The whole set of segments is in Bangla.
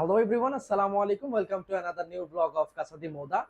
হ্যালো এভরিওয়ান আসসালামু আলাইকুম welcome to another new blog of Casa di Moda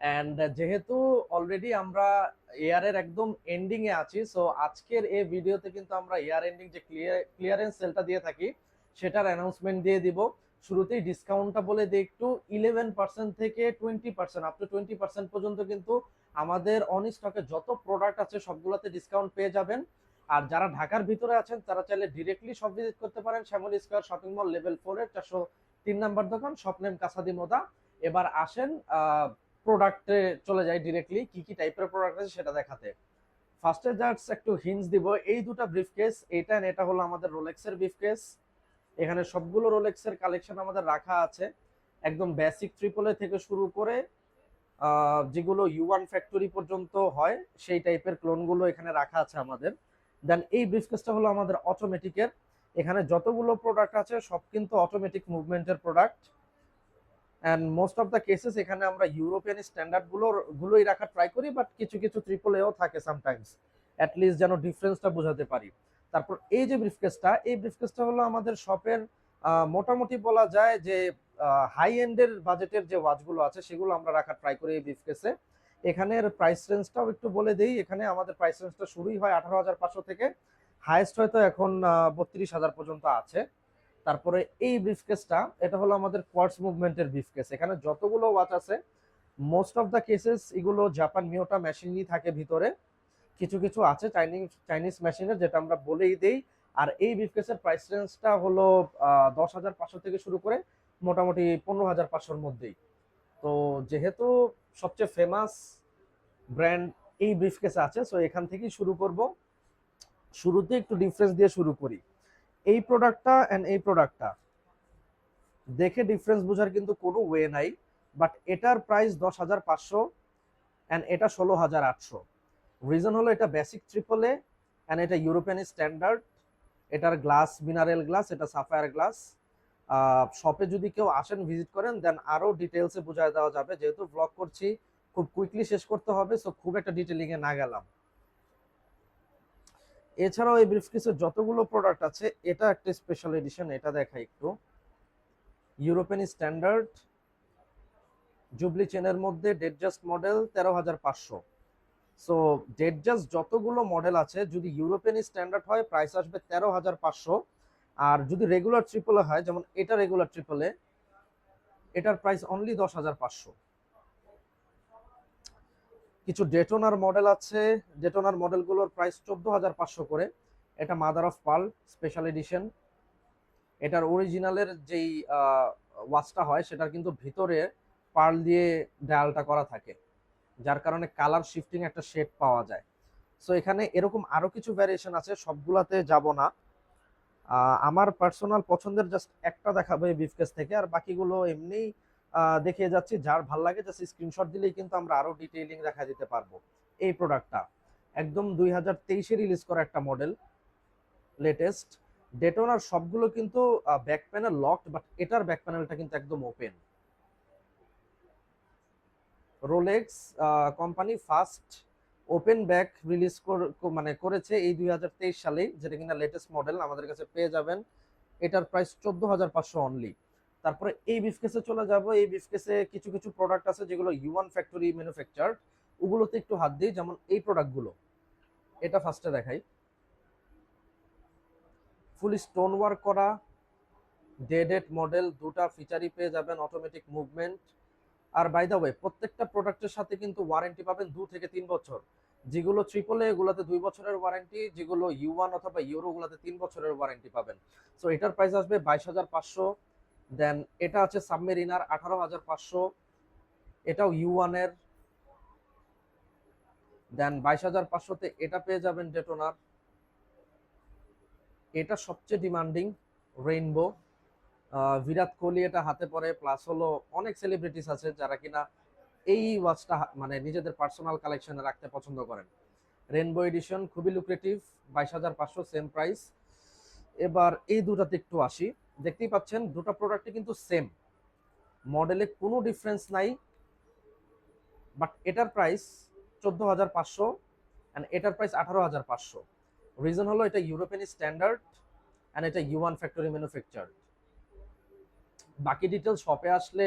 and যেহেতু অলরেডি আমরা ইয়ারের একদম এন্ডিং এ আছি সো আজকের এই ভিডিওতে কিন্তু আমরা ইয়ার এন্ডিং যে ক্লিয়ারেন্স সেলটা দিয়ে থাকি, সেটার অ্যানাউন্সমেন্ট দিয়ে দিব। শুরুতেই ডিসকাউন্টটা বলে দিই একটু ইলেভেন পার্সেন্ট থেকে twenty percent up to twenty percent পর্যন্ত কিন্তু আমাদের অন স্টকে যত প্রোডাক্ট আছে সবগুলোতে ডিসকাউন্ট পেয়ে যাবেন। আর যারা ঢাকার ভিতরে আছেন, তারা চাইলে ডিরেক্টলি সব ভিজিট করতে পারেন। Shyamal square shopping mall level ফোরের চারশো তিন নাম্বার দোকান, স্বপ্নেম কাসাদি মোদা। এবার আসেন প্রোডাক্টে চলে যাই ডিরেক্টলি কি কি টাইপের প্রোডাক্ট আছে সেটা দেখাতে। ফার্স্টে জাস্ট একটু হিন্স দিব। এই দুটো ব্রিফকেস এটা এটা হলো আমাদের রোলেক্সের ব্রিফকেস এখানে সবগুলো রোলেক্সের কালেকশন আমাদের রাখা আছে। একদম বেসিক ট্রিপলে থেকে শুরু করে যেগুলো ইউ ওয়ান ফ্যাক্টরি পর্যন্ত হয়, সেই টাইপের ক্লোনগুলো এখানে রাখা আছে আমাদের। দেন এই ব্রিফকেসটা হলো আমাদের অটোমেটিকের এখানে যতগুলো প্রোডাক্ট আছে, সব কিন্তু automatic মুভমেন্টের product and most of the cases এখানে আমরা ইউরোপিয়ান স্ট্যান্ডার্ডগুলোর, গুলোই রাখার ট্রাই করি বাট কিছু কিছু ট্রিপল এও থাকে সামটাইমস অ্যাটলিস্ট যেন ডিফারেন্সটা বোঝাতে পারি। তারপর এই যে ব্রিফকেসটা এই ব্রিফকেসটা হলো আমাদের শপের মোটামুটি বলা যায় যে হাই এন্ডের বাজেটের যে ওয়াচগুলো আছে, সেগুলো আমরা রাখার ট্রাই করি এই ব্রিফকেসে এখানের প্রাইস রেঞ্জটাও একটু বলে দিই। এখানে আমাদের প্রাইস রেঞ্জটা শুরুই হয় আঠারো হাজার পাঁচশো থেকে। হাইয়েস্ট হয়তো এখন বত্রিশ হাজার পর্যন্ত আছে। তারপরে এই ব্রিফকেসটা এটা হলো আমাদের কোয়ার্টস মুভমেন্টের ব্রিফকেস এখানে যতগুলো ওয়াচ আছে মোস্ট অফ দ্য কেসেস এগুলো জাপান মিওটা মেশিনই থাকে ভিতরে। কিছু কিছু আছে চাইনিজ চাইনিজ মেশিনের যেটা আমরা বলেই দেই। আর এই ব্রিফকেসের প্রাইস রেঞ্জটা হলো দশ হাজার পাঁচশো থেকে শুরু করে মোটামুটি পনেরো হাজার পাঁচশোর মধ্যেই। তো যেহেতু সবচেয়ে ফেমাস ব্র্যান্ড এই ব্রিফকেসে আছে সো এখান থেকেই শুরু করব। শুরুতে একটু ডিফারেন্স দিয়ে শুরু করি। এই প্রোডাক্টটা অ্যান্ড এই প্রোডাক্টটা দেখে ডিফারেন্স বোঝার কিন্তু কোনো ওয়ে নাই বাট এটার প্রাইস দশ হাজার পাঁচশো অ্যান্ড এটা ষোলো হাজার আটশো। রিজন হলো এটা বেসিক ট্রিপলে অ্যান্ড এটা ইউরোপিয়ান স্ট্যান্ডার্ড এটার গ্লাস মিনারেল গ্লাস এটা সাফায়ার গ্লাস শপে যদি কেউ আসেন ভিজিট করেন দেন আরও ডিটেলসে বোঝায় দেওয়া যাবে। যেহেতু ব্লগ করছি, খুব কুইকলি শেষ করতে হবে সো খুব একটা ডিটেলিংয়ে না গেলাম। এছাড়াও এই ব্রিফকেসের যতগুলো প্রোডাক্ট আছে, এটা একটা স্পেশাল এডিশন এটা দেখাই একটু। ইউরোপিয়ান স্ট্যান্ডার্ড জুবলি চেনের মধ্যে ডেডজাস্ট মডেল তেরো হাজার পাঁচশো। সো ডেডজাস্ট যতগুলো মডেল আছে, যদি ইউরোপিয়ান স্ট্যান্ডার্ড হয় প্রাইস আসবে তেরো হাজার পাঁচশো। আর যদি রেগুলার ট্রিপলে হয়, যেমন এটা রেগুলার ট্রিপলে এটার প্রাইস অনলি দশ হাজার পাঁচশো। কিছু ডেটোনার মডেল আছে। ডেটোনার মডেলগুলোর প্রাইস চোদ্দ হাজার পাঁচশো করে। এটা mother of pearl special edition এটার অরিজিনালের যেই ওয়াচটা হয়, সেটার কিন্তু ভিতরে পার্ল দিয়ে ডায়ালটা করা থাকে। যার কারণে কালার শিফটিং একটা শেড পাওয়া যায়। সো এখানে এরকম আরও কিছু ভ্যারিয়েশন আছে, সবগুলাতে যাব না। আমার পার্সোনাল পছন্দের জাস্ট একটা দেখাবে বিফকেস থেকে। আর বাকিগুলো এমনি দেখিয়ে যাচ্ছি। যার ভালো লাগে জাস্ট স্ক্রিনশট দিলেই কিন্তু আমরা আরও ডিটেইলিং দেখা দিতে পারব এই প্রোডাক্টটা একদম দুই হাজার তেইশে রিলিজ করা একটা মডেল লেটেস্ট ডেটোনার সবগুলো কিন্তু ব্যাক প্যানেল লকড বাট এটার ব্যাক প্যানেলটা কিন্তু একদম open Rolex company first open back release মানে করেছে এই দুই হাজার তেইশ সালে যেটা কিনা লেটেস্ট মডেল আমাদের কাছে পেয়ে যাবেন। এটার প্রাইস চোদ্দ হাজার পাঁচশো অনলি তারপরে এই বিফকেসে চলে যাব, এই বিফকেসে কিছু কিছু প্রোডাক্ট আছে যেগুলো ইউয়ান ফ্যাক্টরি ম্যানুফ্যাকচার ওগুলোতে একটু হাত দিই, যেমন এই প্রোডাক্টগুলো এটা ফার্স্টে দেখাই। ফুল স্টোন ওয়ার্ক করা ডেডেড মডেল দুটা ফিচারই পেয়ে যাবেন অটোমেটিক মুভমেন্ট আর বাই দ্য ওয়ে প্রত্যেকটা প্রোডাক্টের সাথে কিন্তু ওয়ারেন্টি পাবেন দু থেকে তিন বছর। যেগুলো ট্রিপল এগুলোতে দুই বছরের ওয়ারেন্টি যেগুলো ইউ ওয়ান অথবা ইউরো গুলোতে তিন বছরের ওয়ারেন্টি পাবেন। সো এটার প্রাইস আসবে বাইশ হাজার পাঁচশো। দেন এটা আছে সাবমেরিনার আঠারো হাজার পাঁচশো। এটাও ইউ ওয়ানের দেন বাইশ হাজার পাঁচশোতে এটা পেয়ে যাবেন ডেটোনার এটা সবচেয়ে ডিমান্ডিং রেইনবো বিরাট কোহলি এটা হাতে পরে প্লাস হলো অনেক সেলিব্রিটিস আছে যারা কিনা এই ওয়াচটা মানে নিজেদের পার্সোনাল কালেকশনে রাখতে পছন্দ করেন। রেনবো এডিশন খুবই লুক্রেটিভ বাইশ হাজার পাঁচশো সেম প্রাইস এবার এই দুটাতে একটু আসি। দেখতেই পাচ্ছেন, দুটো প্রোডাক্টই কিন্তু সেম মডেলে কোনো ডিফারেন্স নাই বাট এটার প্রাইস চোদ্দ হাজার পাঁচশো অ্যান্ড এটার প্রাইস আঠারো হাজার পাঁচশো। রিজন হলো এটা ইউরোপিয়ান স্ট্যান্ডার্ড অ্যান্ড এটা ইউয়ান ফ্যাক্টরি ম্যানুফ্যাকচার বাকি ডিটেলস শপে আসলে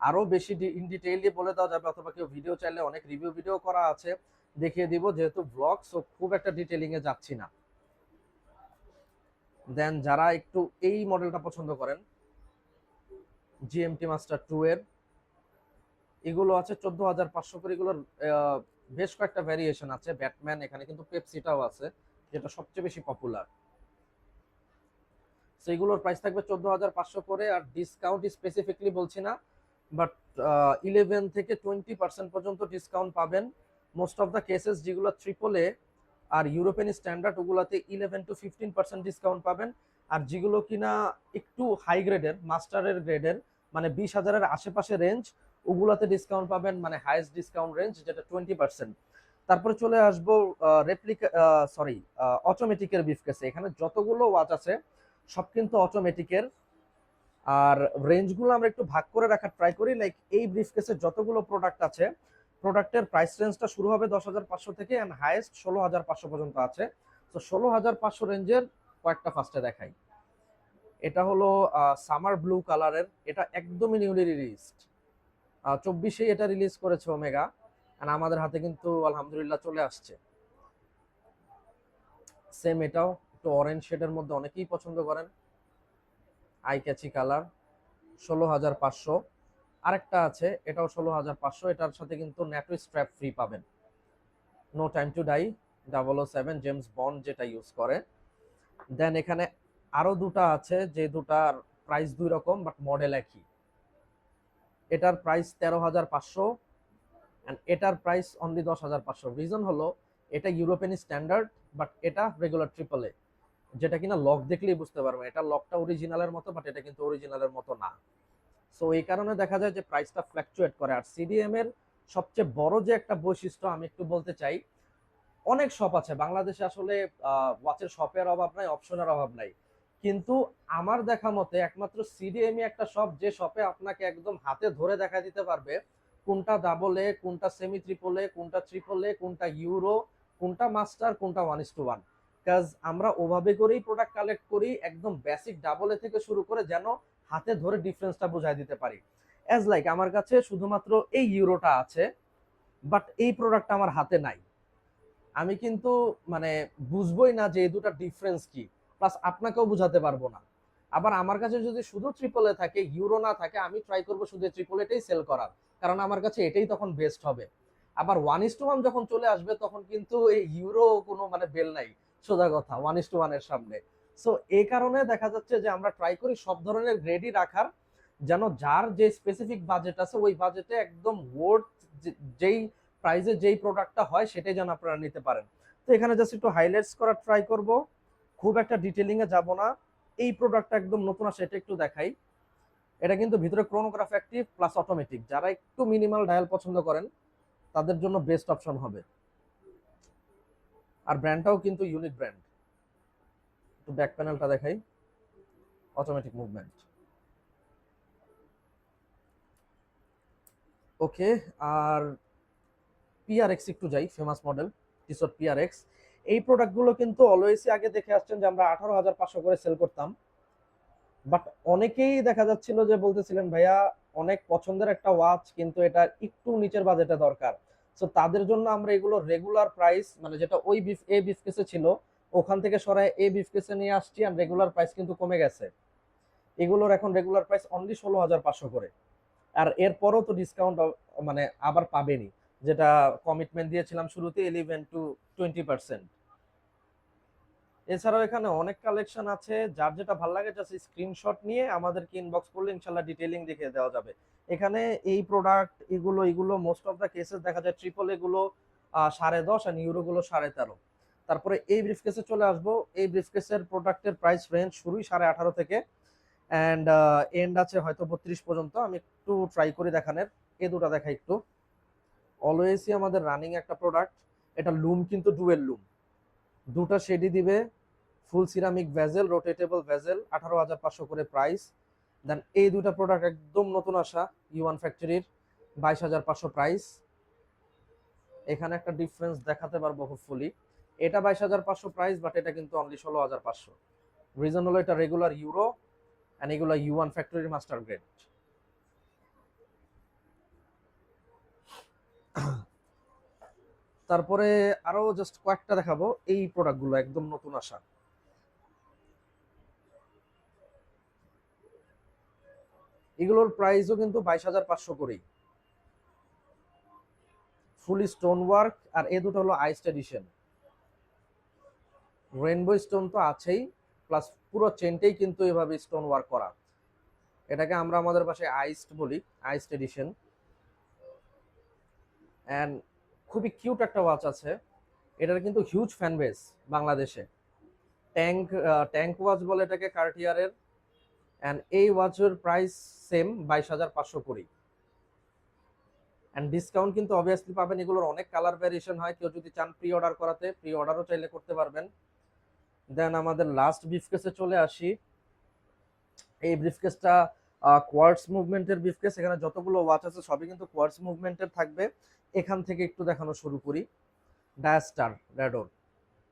আরও বেশি ইন ডিটেইলি বলে দেওয়া যাবে, অথবা কেউ ভিডিও চাইলে অনেক রিভিউ ভিডিও করা আছে, দেখিয়ে দিব, যেহেতু ব্লগ সো খুব একটা ডিটেলিংয়ে যাচ্ছি না। দেন যারা একটু এই মডেলটা পছন্দ করেন জিএমটি মাস্টার টু এর, এগুলো আছে চোদ্দ হাজার পাঁচশো করে এগুলোর বেশ কয়েকটা ভ্যারিয়েশন আছে। ব্যাটম্যান এখানে কিন্তু পেপসিটাও আছে, যেটা সবচেয়ে বেশি পপুলার সেইগুলোর প্রাইস থাকবে চোদ্দ হাজার পাঁচশো করে, আর ডিসকাউন্ট স্পেসিফিকলি বলছি না বাট ইলেভেন থেকে টোয়েন্টি পার্সেন্ট পর্যন্ত ডিসকাউন্ট পাবেন। মোস্ট অফ দ্য কেসেস যেগুলো ট্রিপল এ আর ইউরোপিয়ান স্ট্যান্ডার্ড ওগুলোতে eleven to fifteen percent discount পাবেন। আর যেগুলো কিনা একটু হাই গ্রেডের মাস্টারের গ্রেডের মানে বিশ হাজারের আশেপাশে রেঞ্জ ওগুলাতে ডিসকাউন্ট পাবেন মানে হাইয়েস্ট ডিসকাউন্ট রেঞ্জ যেটা টোয়েন্টি পার্সেন্ট তারপরে চলে আসব রেপ্লিকা সরি অটোমেটিকের বিফকেসে এখানে যতগুলো ওয়াচ আছে, সব কিন্তু অটোমেটিকের আর রেঞ্জগুলো আমরা একটু ভাগ করে রাখার ট্রাই করি লাইক এই ব্রিফকেসের যতগুলো প্রোডাক্ট আছে প্রোডাক্টের প্রাইস রেঞ্জটা শুরু হবে দশ হাজার পাঁচশো থেকে অ্যান্ড হায়েস্ট ষোলো হাজার পাঁচশো পর্যন্ত আছে। তো ষোলো হাজার পাঁচশো রেঞ্জের কয়েকটা ফার্স্টে দেখাই। এটা হলো সামার ব্লু কালারের এটা একদমই নিউলি রিলিজড চব্বিশে এটা রিলিজ করেছে ওমেগা আর আমাদের হাতে কিন্তু আলহামদুলিল্লাহ চলে আসছে। সেম এটাও, একটু অরেঞ্জ শেডের মধ্যে অনেকেই পছন্দ করেন। আই ক্যাচি কালার ষোলো হাজার পাঁচশো। আরেকটা আছে, এটাও ষোলো হাজার পাঁচশো, এটার সাথে কিন্তু ন্যাটো স্ট্র্যাপ ফ্রি পাবেন। No Time to Die double O seven James Bond যেটা ইউজ করে। দেন এখানে আরও দুটা আছে, যে দুটার প্রাইস দুই রকম বাট মডেল একই। এটার প্রাইস তেরো হাজার পাঁচশো অ্যান্ড এটার প্রাইস অনলি দশ হাজার পাঁচশো। রিজন হলো, এটা ইউরোপিয়ান স্ট্যান্ডার্ড বাট এটা রেগুলার ট্রিপল এ যেটা কিনা লক দেখলেই বুঝতে পারবেন, এটা লকটা অরিজিনালের মতো বাট এটা কিন্তু অরিজিনালের মতো না। সো এই কারণে দেখা যায় যে প্রাইসটা ফ্ল্যাকচুয়েট করে। আর সিডিএম এর সবচেয়ে বড় যে একটা বৈশিষ্ট্য আমি একটু বলতে চাই, অনেক শপ আছে, বাংলাদেশে আসলে ওয়াচের শপের অভাব নাই অপশনের অভাব নাই। কিন্তু আমার দেখা মতে একমাত্র সিডিএমই একটা শপ যে শপে আপনাকে একদম হাতে ধরে দেখা দিতে পারবে, কোনটা ডাবল কোনটা সেমি ট্রিপল এ কোনটা ট্রিপল কোনটা ইউরো কোনটা মাস্টার কোনটা ওয়ান ইস টু ওয়ান কাজ আমরা ওভাবে করেই প্রোডাক্ট কালেক্ট করি, একদম বেসিক ডাবল থেকে শুরু করে যেন হাতে ধরে ডিফারেন্সটা বোঝাই দিতে পারি। অ্যাজ লাইক আমার কাছে শুধুমাত্র এই ইউরোটা আছে বাট এই প্রোডাক্টটা আমার হাতে নাই। আমি কিন্তু মানে বুঝবোই না যে এই দুটা ডিফারেন্স কি। প্লাস আপনাকেও বুঝাতে পারব না। আবার আমার কাছে যদি শুধু ট্রিপল এ থাকে ইউরো না থাকে, আমি ট্রাই করব শুধু ট্রিপল এটাই সেল করার। কারণ আমার কাছে এটাই তখন বেস্ট হবে। আবার ওয়ান ইস টু ওয়ান যখন চলে আসবে, তখন কিন্তু এই ইউরো কোনো মানে বেল নাই। সোজা কথা ওয়ান ইস টু ওয়ানের সামনে। সো এই কারণে দেখা যাচ্ছে যে আমরা ট্রাই করি সব ধরনের গ্রেডই রাখার, যেন যার যে স্পেসিফিক বাজেট আছে, ওই বাজেটে একদম ওয়ার্ড যেই প্রাইসে যেই প্রোডাক্টটা হয়, সেটাই যেন আপনারা নিতে পারেন। তো এখানে জাস্ট একটু হাইলাইটস করার ট্রাই করব। খুব একটা ডিটেলিং এ যাব না। এই প্রোডাক্টটা একদম নতুন আসে, এটা একটু দেখাই। এটা কিন্তু ভিতরে ক্রোনোগ্রাফ অ্যাক্টিভ প্লাস অটোমেটিক যারা একটু মিনিমাল ডায়াল পছন্দ করেন, তাদের জন্য বেস্ট অপশন হবে। আর ব্র্যান্ডটাও কিন্তু ইউনিক ব্র্যান্ড একটু ব্যাক প্যানেলটা দেখাই। অটোমেটিক মুভমেন্ট ওকে আর পিআরএক্স একটু যাই ফেমাস মডেল টিশর্ট পিআরএক্স এই প্রোডাক্টগুলো কিন্তু অলওয়েজই আগে দেখে আসছেন যে আমরা আঠারো হাজার পাঁচশো করে সেল করতাম। বাট অনেকেই দেখা যাচ্ছিল যে বলতেছিলেন, ভাইয়া, অনেক পছন্দের একটা ওয়াচ কিন্তু এটা একটু নিচের বাজেটে দরকার। সো তাদের জন্য আমরা এগুলো রেগুলার প্রাইস মানে যেটা ওই এ বিফকেসে ছিল ওখান থেকে সরায় এ বিফকেসে নিয়ে আসছি আর রেগুলার প্রাইস কিন্তু কমে গেছে। এগুলোর এখন রেগুলার প্রাইস অনলি ষোলো হাজার পাঁচশো করে। আর এরপরও তো ডিসকাউন্ট মানে আবার পাবেনি। যেটা কমিটমেন্ট দিয়েছিলাম শুরুতে ইলেভেন টু টোয়েন্টি পার্সেন্ট এছাড়াও এখানে অনেক কালেকশন আছে। যার যেটা ভালো লাগে জাস্ট স্ক্রিনশট নিয়ে আমাদেরকে ইনবক্স করলে ইনশাল্লাহ ডিটেলিং দেখে দেওয়া যাবে। এখানে এই প্রোডাক্ট এগুলো এগুলো মোস্ট অফ দ্য কেসেস দেখা যায় ট্রিপল এগুলো সাড়ে দশ আর ইউরোগুলো সাড়ে তেরো। তারপরে এই ব্রিফকেসে চলে আসব। এই ব্রিফকেসের প্রোডাক্টের প্রাইস রেঞ্জ শুরুই সাড়ে আঠারো থেকে। অ্যান্ড এন্ড আছে হয়তো বত্রিশ পর্যন্ত। আমি একটু ট্রাই করি দেখানের। এ দুটা দেখা একটু। অলওয়েজই আমাদের রানিং একটা প্রোডাক্ট এটা লুম কিন্তু ডুয়েল লুম দুটো শেডি দিবে। Full ceramic bezel rotatable bezel আঠারো হাজার পাঁচশো করে প্রাইস দেন এই দুটা প্রোডাক্ট একদম নতুন আসা ইউয়ান ফ্যাক্টরির বাইশ হাজার পাঁচশো প্রাইস এখানে একটা ডিফারেন্স দেখাতে পারব হোপফুলি এটা বাইশ হাজার পাঁচশো প্রাইস বাট এটা কিন্তু অনলি ষোলো হাজার পাঁচশো। রিজন হলো এটা রেগুলার ইউরো অ্যান্ড এগুলো ইউ ওয়ান ফ্যাক্টরির মাস্টার গ্রেড তারপরে আরও জাস্ট কয়েকটা দেখাবো এই প্রোডাক্টগুলো একদম নতুন আসা। এগুলোর প্রাইসও কিন্তু বাইশ হাজার পাঁচশো করেই। ফুল স্টোন ওয়ার্ক আর এ দুটো হলো আইসড এডিশন রেনবো স্টোন তো আছেই প্লাস পুরো চেনটাই কিন্তু এভাবে স্টোন ওয়ার্ক করা। এটাকে আমরা আমাদের পাশে আইসড বলি আইসড এডিশন অ্যান্ড খুবই কিউট একটা ওয়াচ আছে। এটার কিন্তু হিউজ ফ্যান বেস বাংলাদেশে ট্যাঙ্ক ট্যাঙ্ক ওয়াচ বলে এটাকে কার্টিয়ারের অ্যান্ড এই ওয়াচের প্রাইস সেম বাইশ হাজার পাঁচশো কুড়ি। অ্যান্ড ডিসকাউন্ট কিন্তু অবভিয়াসলি পাবেন, এগুলোর অনেক কালার ভ্যারিয়েশন হয়। কেউ যদি চান প্রি অর্ডার করাতে প্রি অর্ডারও চাইলে করতে পারবেন। দেন আমাদের লাস্ট ব্রিফকেসে চলে আসি। এই ব্রিফকেসটা কোয়ার্টস মুভমেন্টের ব্রিফকেস এখানে যতগুলো ওয়াচ আছে সবই কিন্তু কোয়ার্টস মুভমেন্টের থাকবে। এখান থেকে একটু দেখানো শুরু করি। ডায়াস্টার রেডোর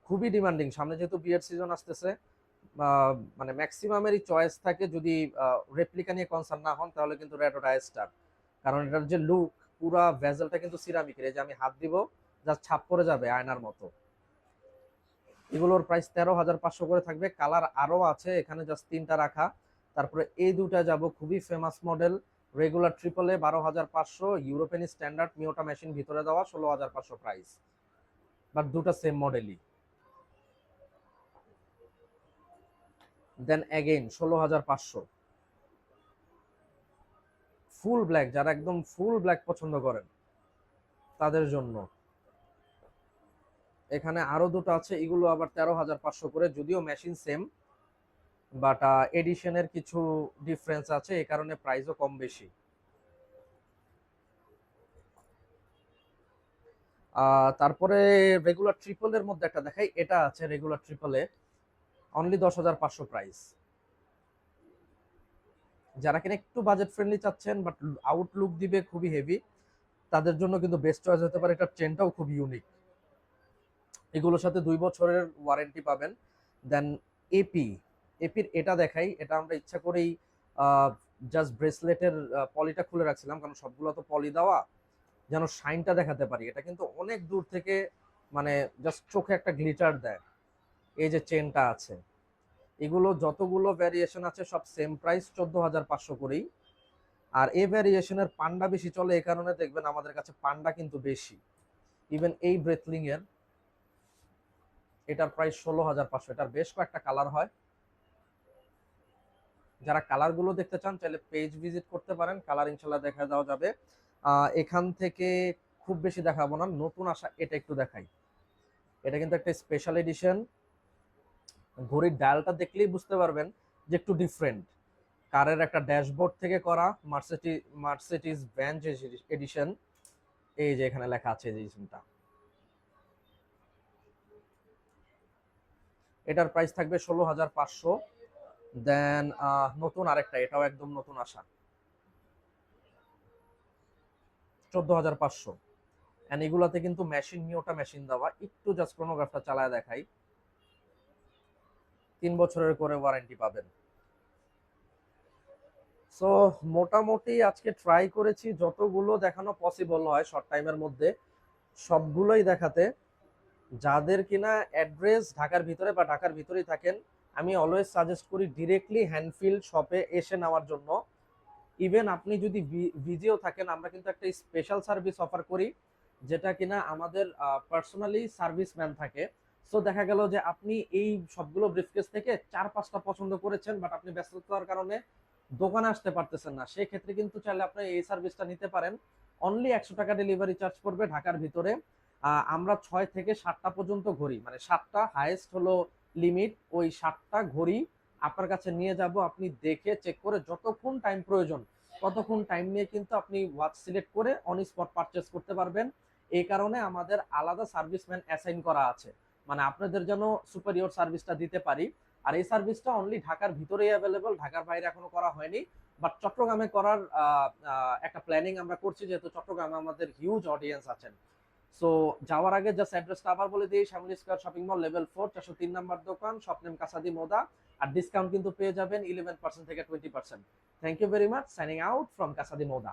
খুবই ডিমান্ডিং সামনে যেহেতু বিয়ের সিজন আসতেছে মানে ম্যাক্সিমামেরই চয়েস থাকে যদি রেপ্লিকা নিয়ে কনসার্ন না হন, তাহলে কিন্তু রেডো ডায়াস্টার কারণ এটার যে লুক পুরা ভেজেলটা কিন্তু সিরামিকের এই যে আমি হাত দিব জাস্ট ছাপ পড়ে যাবে আয়নার মতো। এগুলোর প্রাইস তেরো হাজার পাঁচশো করে থাকবে। কালার আরও আছে, এখানে জাস্ট তিনটা রাখা। তারপরে এই দুটা যাব খুবই ফেমাস মডেল রেগুলার ট্রিপলে বারো হাজার পাঁচশো ইউরোপিয়ান স্ট্যান্ডার্ড মিওটা মেশিন ভিতরে দেওয়া, ষোলো হাজার পাঁচশো প্রাইস বাট দুটা সেম মডেলই দেন অ্যাগেইন ষোলো হাজার পাঁচশো। ফুল ব্ল্যাক যারা একদম ফুল ব্ল্যাক পছন্দ করেন, তাদের জন্য। এখানে আরও দুটো আছে, এগুলো আবার তেরো হাজার পাঁচশো করে, যদিও মেশিন সেম বাট এডিশনের কিছু ডিফারেন্স আছে, এ কারণে প্রাইসও কম বেশি। তারপরে রেগুলার ট্রিপলের মধ্যে একটা দেখাই, এটা আছে রেগুলার ট্রিপলে অনলি দশ হাজার পাঁচশো প্রাইস যারা কিনা একটু বাজেট ফ্রেন্ডলি চাচ্ছেন বাট আউটলুক দিবে খুবই হেভি তাদের জন্য কিন্তু বেস্ট চয়েস হতে পারে, এটার চেনটাও খুব ইউনিক এগুলোর সাথে দুই বছরের ওয়ারেন্টি পাবেন। দেন এপি এপির এটা দেখাই, এটা আমরা ইচ্ছা করেই জাস্ট ব্রেসলেটের পলিটা খুলে রাখছিলাম, কারণ সবগুলো তো পলি দেওয়া, যেন শাইনটা দেখাতে পারি। এটা কিন্তু অনেক দূর থেকে মানে জাস্ট চোখে একটা গ্লিটার দেয়। এই যে চেনটা আছে। এগুলো যতগুলো ভ্যারিয়েশন আছে, সব সেম প্রাইস চোদ্দ হাজার পাঁচশো করেই। আর এই ভ্যারিয়েশনের পান্ডা বেশি চলে, এই কারণে দেখবেন আমাদের কাছে পান্ডা কিন্তু বেশি। ইভেন এই ব্রেথলিং এর এটার প্রাইস ষোলো হাজার পাঁচশো। এটার বেশ কয়েকটা কালার হয়। যারা কালারগুলো দেখতে চান, চাইলে পেজ ভিজিট করতে পারেন। কালার ইনশাল্লাহ দেখা দেওয়া যাবে। এখান থেকে খুব বেশি দেখাবো না। নতুন আসা, এটা একটু দেখাই। এটা কিন্তু একটা স্পেশাল এডিশন ঘড়ির ডায়ালটা দেখলেই বুঝতে পারবেন যে একটু ডিফারেন্ট কারের একটা ড্যাশবোর্ড থেকে করা মার্সিটি মার্সিটিস ব্যাঞ্চ এডিশন এই যে এখানে লেখা আছে এডিশনটা এটার প্রাইস থাকবে ষোলো হাজার পাঁচশো দেন নতুন আরেকটা, এটাও একদম নতুন আসা চোদ্দ হাজার পাঁচশো। অ্যান্ড এগুলাতে কিন্তু মেশিন মিওটা মেশিন দেওয়া। একটু জাস্ট ক্রোনোগ্রাফটা চালায় দেখাই। তিন বছরের করে ওয়ারেন্টি পাবেন। সো মোটামুটি আজকে ট্রাই করেছি। যতগুলো দেখানো পসিবল হয় শর্ট টাইমের মধ্যে, সবগুলোই দেখাতে। যাদের কিনা অ্যাড্রেস ঢাকার ভিতরে বা ঢাকার ভিতরেই থাকেন, আমি অলওয়েজ সাজেস্ট করি ডিরেক্টলি হ্যান্ডফিল্ড শপে এসে নেওয়ার জন্য। ইভেন আপনি যদি ভিজিও থাকেন, আমরা কিন্তু একটা স্পেশাল সার্ভিস অফার করি, যেটা কিনা আমাদের পার্সোনালি সার্ভিসম্যান থাকে। সো দেখা গেল যে আপনি এই সবগুলো ব্রিফকেস থেকে চার পাঁচটা পছন্দ করেছেন বাট আপনি ব্যস্ততার কারণে দোকানে আসতে পারতেছেন না। সেই ক্ষেত্রে কিন্তু চাইলে আপনি এই সার্ভিসটা নিতে পারেন। অনলি একশো টাকা ডেলিভারি চার্জ করবে ঢাকার ভিতরে। আমরা ছয় থেকে সাতটা পর্যন্ত ঘড়ি। মানে সাতটা হাইয়েস্ট হলো লিমিট ওই সাতটা ঘড়ি আপনার কাছে নিয়ে যাব, আপনি দেখে চেক করে যতক্ষণ টাইম প্রয়োজন, ততক্ষণ টাইম নিয়ে কিন্তু আপনি ওয়াচ সিলেক্ট করে অন স্পট পারচেস করতে পারবেন। এই কারণে আমাদের আলাদা সার্ভিসম্যান অ্যাসাইন করা আছে। মানে আপনাদের যেন সুপারিয়র সার্ভিসটা দিতে পারি। আর এই সার্ভিসটা অনলি ঢাকার ভিতরেই অ্যাভেলেবল ঢাকার বাইরে এখনও করা হয়নি। বাট চট্টগ্রামে করার একটা প্ল্যানিং আমরা করছি, যেহেতু চট্টগ্রামে আমাদের হিউজ অডিয়েন্স আছেন। সো যাওয়ার আগে জাস্ট অ্যাড্রেসটা আবার বলে দিই Shyamoli square shopping mall level four চারশো তিন নাম্বার দোকান স্বপ্নেম কাসাদি মোদা আর ডিসকাউন্ট কিন্তু পেয়ে যাবেন ইলেভেন পার্সেন্ট থেকে twenty percent thank you very much signing out from Casa di Moda